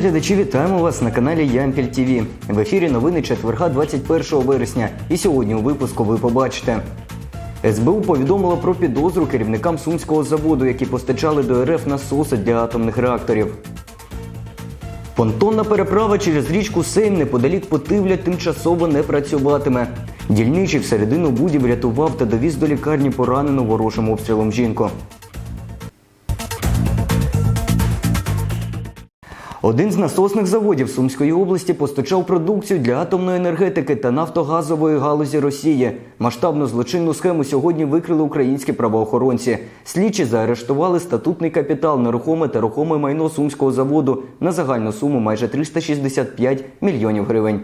глядачі, вітаємо вас на каналі Ямпіль ТВ. В ефірі новини четверга 21 вересня. І сьогодні у випуску ви побачите. СБУ повідомила про підозру керівникам сумського заводу, які постачали до РФ насоси для атомних реакторів. Понтонна переправа через річку Сейм неподалік Потивля тимчасово не працюватиме. Дільничий всередину буді врятував та довіз до лікарні поранену ворожим обстрілом жінку. Один з насосних заводів Сумської області постачав продукцію для атомної енергетики та нафтогазової галузі Росії. Масштабну злочинну схему сьогодні викрили українські правоохоронці. Слідчі заарештували статутний капітал, нерухоме та рухоме майно сумського заводу на загальну суму майже 365 мільйонів гривень.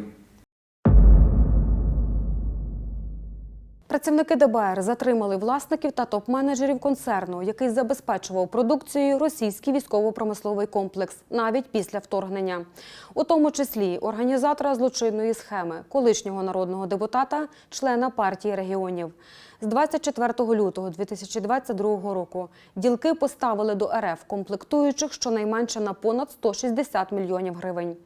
Працівники ДБР затримали власників та топ-менеджерів концерну, який забезпечував продукцією російський військово-промисловий комплекс навіть після вторгнення, у тому числі організатора злочинної схеми, колишнього народного депутата, члена партії регіонів. З 24 лютого 2022 року ділки поставили до РФ комплектуючих щонайменше на понад 160 мільйонів гривень.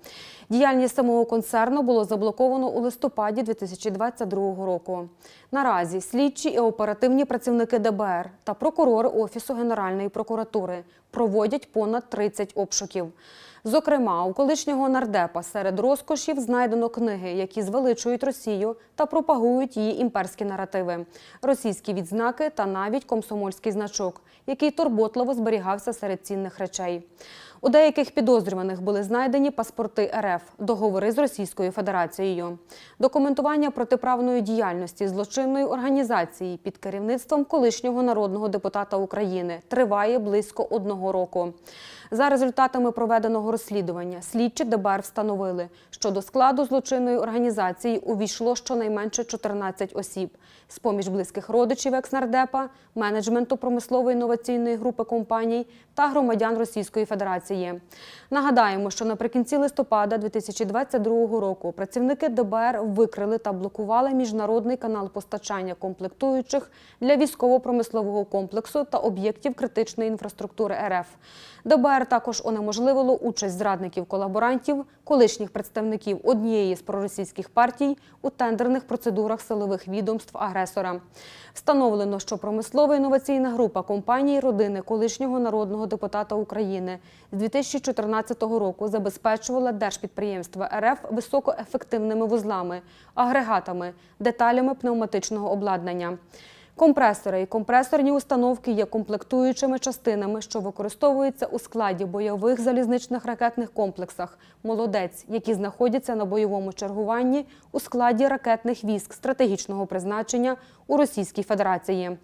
Діяльність самого концерну було заблоковано у листопаді 2022 року. Наразі слідчі і оперативні працівники ДБР та прокурори Офісу Генеральної прокуратури проводять понад 30 обшуків. Зокрема, у колишнього нардепа серед розкошів знайдено книги, які звеличують Росію та пропагують її імперські наративи, російські відзнаки та навіть комсомольський значок, який турботливо зберігався серед цінних речей. У деяких підозрюваних були знайдені паспорти РФ, договори з Російською Федерацією, документування протиправної діяльності злочинної організації під керівництвом колишнього народного депутата України триває близько одного року. За результатами проведеного розслідування слідчі ДБР встановили, що до складу злочинної організації увійшло щонайменше 14 осіб з поміж близьких родичів екснардепа, менеджменту промислової інноваційної групи компаній та громадян Російської Федерації. Нагадаємо, що наприкінці листопада 2022 року працівники ДБР викрили та блокували міжнародний канал постачання комплектуючих для військово-промислового комплексу та об'єктів критичної інфраструктури РФ. ДБР також унеможливило участь зрадників-колаборантів, колишніх представників однієї з проросійських партій у тендерних процедурах силових відомств агресора. Встановлено, що промислова інноваційна група компанії родини колишнього народного депутата України з 2014 року забезпечувала держпідприємства РФ високоефективними вузлами, агрегатами, деталями пневматичного обладнання. Компресори і компресорні установки є комплектуючими частинами, що використовуються у складі бойових залізничних ракетних комплексах Молодець, які знаходяться на бойовому чергуванні у складі ракетних військ стратегічного призначення у Російській Федерації.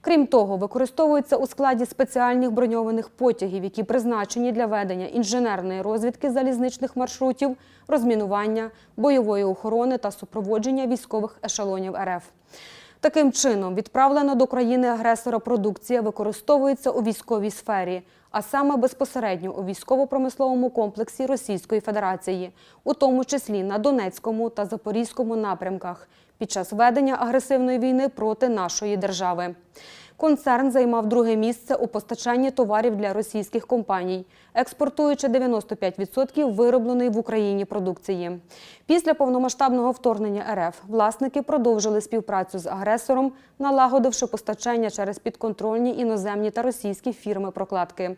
Крім того, використовуються у складі спеціальних броньованих потягів, які призначені для ведення інженерної розвідки залізничних маршрутів, розмінування, бойової охорони та супроводження військових ешелонів РФ. Таким чином, відправлена до країни-агресора продукція використовується у військовій сфері, а саме безпосередньо у військово-промисловому комплексі Російської Федерації, у тому числі на Донецькому та Запорізькому напрямках, під час ведення агресивної війни проти нашої держави. Концерн займав друге місце у постачанні товарів для російських компаній, експортуючи 95% виробленої в Україні продукції. Після повномасштабного вторгнення РФ власники продовжили співпрацю з агресором, налагодивши постачання через підконтрольні іноземні та російські фірми прокладки.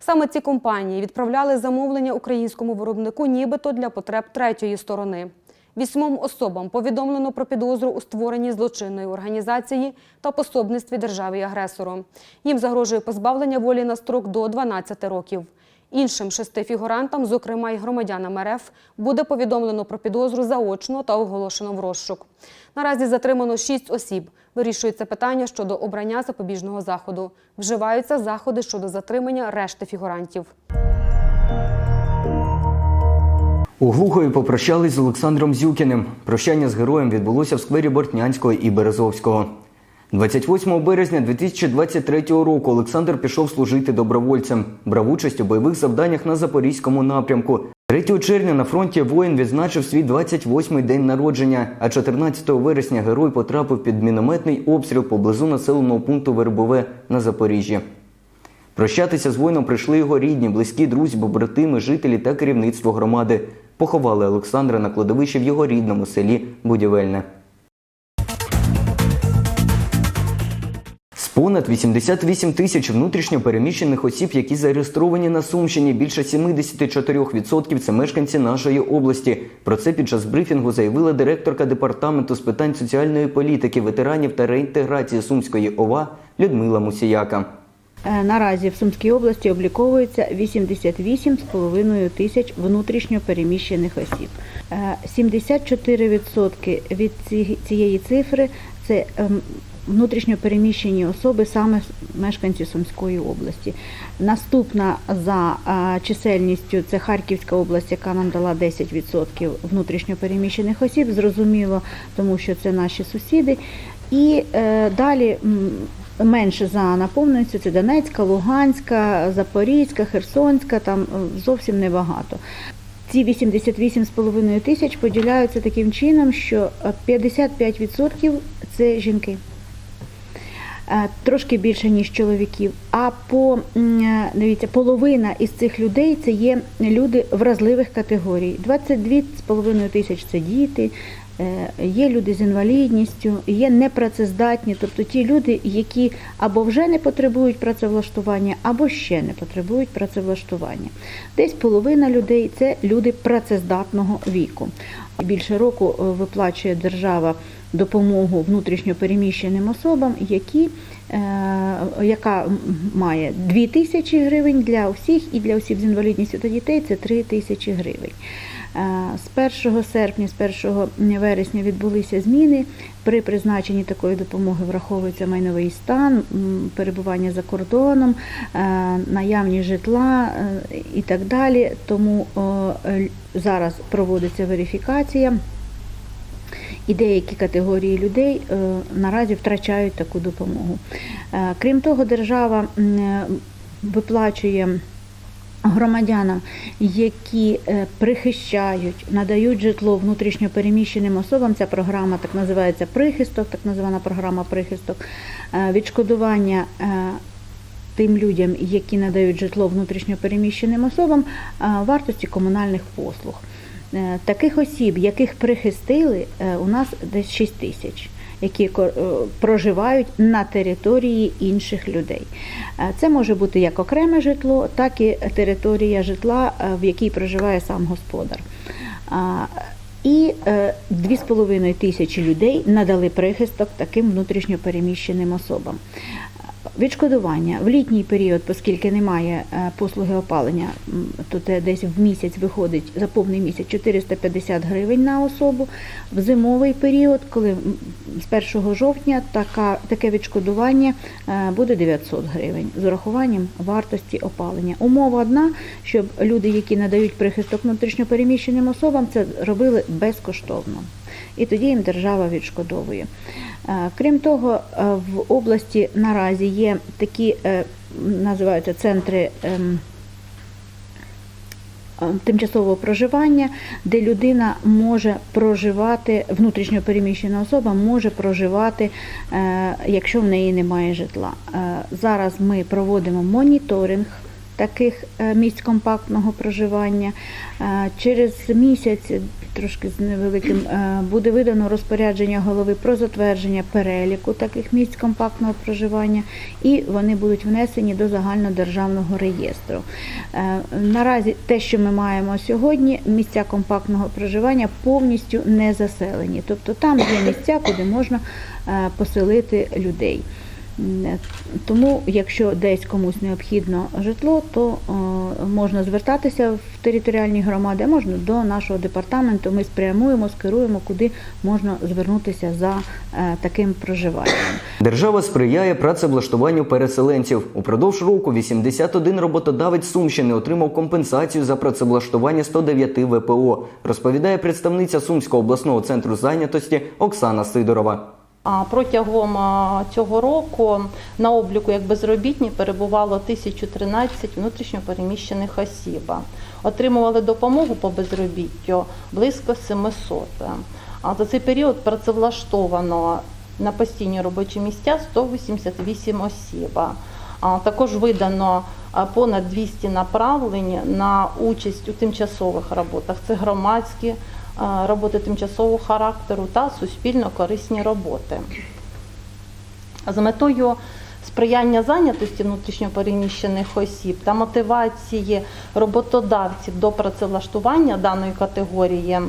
Саме ці компанії відправляли замовлення українському виробнику, нібито для потреб третьої сторони. Вісьмом особам повідомлено про підозру у створенні злочинної організації та пособництві державі-агресору. Їм загрожує позбавлення волі на строк до 12 років. Іншим шести фігурантам, зокрема й громадянам РФ, буде повідомлено про підозру заочно та оголошено в розшук. Наразі затримано шість осіб. Вирішується питання щодо обрання запобіжного заходу. Вживаються заходи щодо затримання решти фігурантів. У Глухові попрощались з Олександром Зюкіним. Прощання з героєм відбулося в сквері Бортнянського і Березовського. 28 березня 2023 року Олександр пішов служити добровольцем, брав участь у бойових завданнях на Запорізькому напрямку. 3 червня на фронті воїн відзначив свій 28-й день народження, а 14 вересня герой потрапив під мінометний обстріл поблизу населеного пункту Вербове на Запоріжжі. Прощатися з воїном прийшли його рідні, близькі, друзі, побратими, жителі та керівництво громади. Поховали Олександра на кладовищі в його рідному селі Будівельне. Понад 88 тисяч внутрішньо переміщених осіб, які зареєстровані на Сумщині, більше 74% – це мешканці нашої області. Про це під час брифінгу заявила директорка департаменту з питань соціальної політики, ветеранів та реінтеграції Сумської ОВА Людмила Мусіяка. Е, Наразі в Сумській області обліковується 88,5 тисяч внутрішньо переміщених осіб. Е, 74% від цієї цифри це ем, внутрішньо переміщені особи саме мешканці Сумської області. Наступна за е, чисельністю це Харківська область, яка нам дала 10% внутрішньо переміщених осіб. Зрозуміло, тому що це наші сусіди. І е, далі менше за наповненістю це Донецька, Луганська, Запорізька, Херсонська, там е, зовсім небагато. Ці 88,5 тисяч поділяються таким чином, що е, 55% це жінки. Е, Трошки більше, ніж чоловіків. А по е, дивіться, половина із цих людей це є люди вразливих категорій. 22,5 тисяч це діти, е, є люди з інвалідністю, є непрацездатні, тобто ті люди, які або вже не потребують працевлаштування, або ще не потребують працевлаштування. Десь половина людей це люди працездатного віку. Більше року виплачує держава допомогу внутрішньо переміщеним особам, які, е, яка має 2 тисячі гривень для всіх і для осіб з інвалідністю та дітей це 3 тисячі гривень. Е, З 1 серпня, з 1 вересня відбулися зміни. При призначенні такої допомоги враховується майновий стан, перебування за кордоном, е, наявність житла і так далі. Тому зараз проводиться верифікація. І деякі категорії людей е, наразі втрачають таку допомогу. Е, Крім того, держава виплачує громадянам, які е, прихищають, надають житло внутрішньо переміщеним особам. Ця програма так називається прихисток, так називана програма прихисток, відшкодування. Тим людям, які надають житло внутрішньо переміщеним особам, вартості комунальних послуг. Е, Таких осіб, яких прихистили, е, у нас десь 6 тисяч, які е, проживають на території інших людей. Це може бути як окреме житло, так і територія житла, в якій проживає сам господар. І е, 2,5 тисячі людей надали прихисток таким внутрішньо переміщеним особам. Відшкодування в літній період, оскільки немає е, послуги опалення, то те десь в місяць виходить за повний місяць 450 гривень на особу. В зимовий період, коли з 1 жовтня така, таке відшкодування е, буде 900 гривень з урахуванням вартості опалення. Умова одна, щоб люди, які надають прихисток внутрішньопереміщеним особам, це робили безкоштовно. І тоді їм держава відшкодовує. Е, Крім того, е, в області наразі є такі, е, називаються центри ем, тимчасового проживання, де людина може проживати, внутрішньо переміщена особа може проживати, якщо в неї немає житла. Зараз ми проводимо моніторинг таких е, місць компактного проживання. Е, Через місяць, трошки з невеликим, е, буде видано розпорядження голови про затвердження переліку таких місць компактного проживання, і вони будуть внесені до загальнодержавного реєстру. Наразі те, що ми маємо сьогодні, місця компактного проживання повністю не заселені. Тобто там є місця, куди можна поселити людей. М, Тому, якщо десь комусь необхідно житло, то е, можна звертатися в територіальні громади, можна до нашого департаменту. Ми спрямуємо, скеруємо, куди можна звернутися за е, таким проживанням. Держава сприяє працевлаштуванню переселенців. Упродовж року 81 роботодавець Сумщини отримав компенсацію за працевлаштування 109 ВПО, розповідає представниця Сумського обласного центру зайнятості Оксана Сидорова. Протягом цього року на обліку як безробітні перебувало 1013 внутрішньопереміщених осіб. Отримували допомогу по безробіттю близько 700. А за цей період працевлаштовано на постійні робочі місця 188 осіб. А, Також видано понад 200 направлень на участь у тимчасових роботах. Це громадські роботи тимчасового характеру та суспільно корисні роботи. З метою сприяння зайнятості внутрішньопереміщених осіб та мотивації роботодавців до працевлаштування даної категорії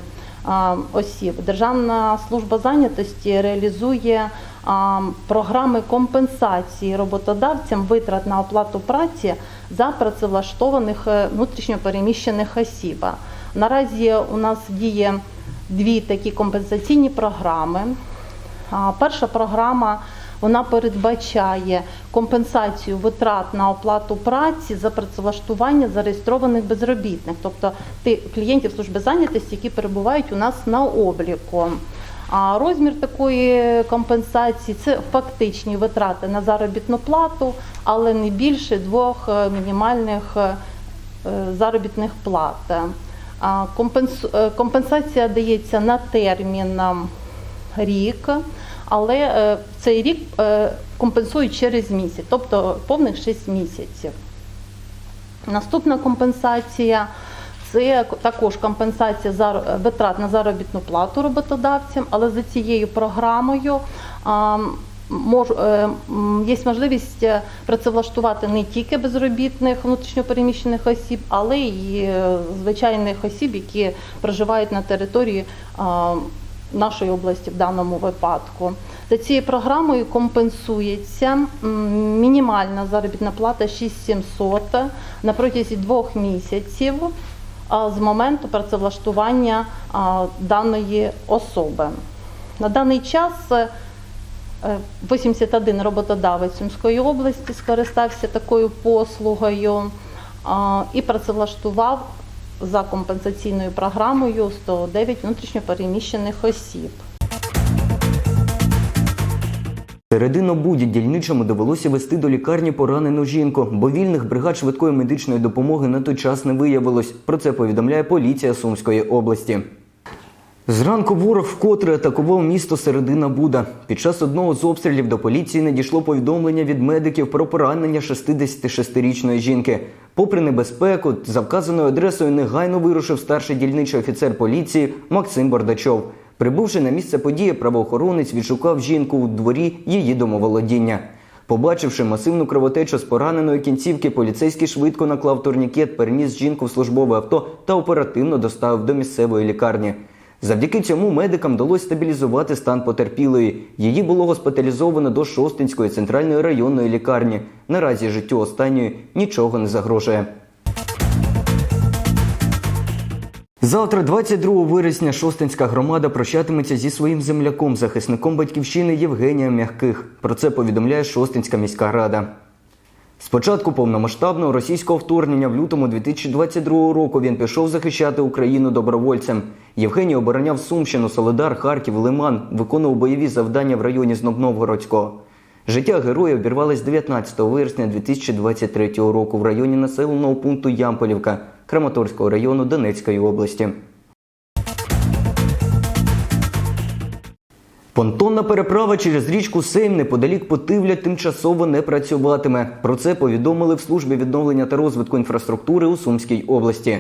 осіб, Державна служба зайнятості реалізує програми компенсації роботодавцям витрат на оплату праці за працевлаштованих е, внутрішньопереміщених осіб. Наразі у нас діє дві такі компенсаційні програми. Перша програма вона передбачає компенсацію витрат на оплату праці за працевлаштування зареєстрованих безробітних, тобто тих клієнтів служби зайнятості, які перебувають у нас на обліку. А розмір такої компенсації це фактичні витрати на заробітну плату, але не більше двох е, мінімальних е, заробітних плат. Е, Компенсація дається на термін рік, але е, цей рік е, компенсують через місяць, тобто повних 6 місяців. Наступна компенсація це також компенсація витрат на заробітну плату роботодавцям, але за цією програмою мож, е, є можливість е, працевлаштувати не тільки безробітних внутрішньопереміщених осіб, але й е, звичайних осіб, які проживають на території нашої області в даному випадку. За цією програмою компенсується мінімальна заробітна плата 6700 на протязі двох місяців з моменту працевлаштування даної особи. На даний час 81 роботодавець Сумської області скористався такою послугою і працевлаштував за компенсаційною програмою 109 внутрішньопереміщених осіб. Середину буді дільничому довелося вести до лікарні поранену жінку, бо вільних бригад швидкої медичної допомоги на той час не виявилось. Про це повідомляє поліція Сумської області. Зранку ворог вкотре атакував місто Середина Буда. Під час одного з обстрілів до поліції надійшло повідомлення від медиків про поранення 66-річної жінки. Попри небезпеку, за вказаною адресою негайно вирушив старший дільничий офіцер поліції Максим Бардачов. Прибувши на місце події, правоохоронець відшукав жінку у дворі її домоволодіння. Побачивши масивну кровотечу з пораненої кінцівки, поліцейський швидко наклав турнікет, переніс жінку в службове авто та оперативно доставив до місцевої лікарні. Завдяки цьому медикам вдалося стабілізувати стан потерпілої. Її було госпіталізовано до Шостинської центральної районної лікарні. Наразі життю останньої нічого не загрожує. Завтра, 22 вересня, Шостинська громада прощатиметься зі своїм земляком, захисником батьківщини Євгенієм Мягких. Про це повідомляє Шостинська міська рада. З початку повномасштабного російського вторгнення в лютому 2022 року він пішов захищати Україну добровольцем. Євгеній обороняв Сумщину, Солидар, Харків, Лиман, виконував бойові завдання в районі Знобновгородського. Життя героя обірвалось 19 вересня 2023 року в районі населеного пункту Ямполівка Краматорського району Донецької області. Понтонна переправа через річку Сейм неподалік Потивля тимчасово не працюватиме. Про це повідомили в службі відновлення та розвитку інфраструктури у Сумській області.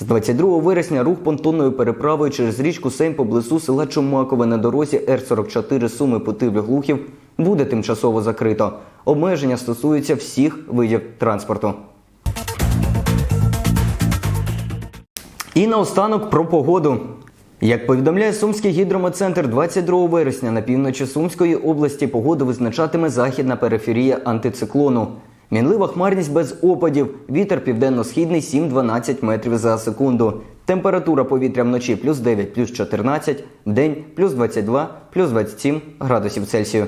З 22 вересня рух понтонною переправою через річку Сейм поблизу села Чумакове на дорозі Р-44 Суми Потивля Глухів буде тимчасово закрито. Обмеження стосуються всіх видів транспорту. І наостанок про погоду. Як повідомляє Сумський гідрометцентр, 22 вересня на півночі Сумської області погоду визначатиме західна периферія антициклону. Мінлива хмарність без опадів, вітер південно-східний 7-12 метрів за секунду. Температура повітря вночі плюс 9, плюс 14, день плюс 22, плюс 27 градусів Цельсію.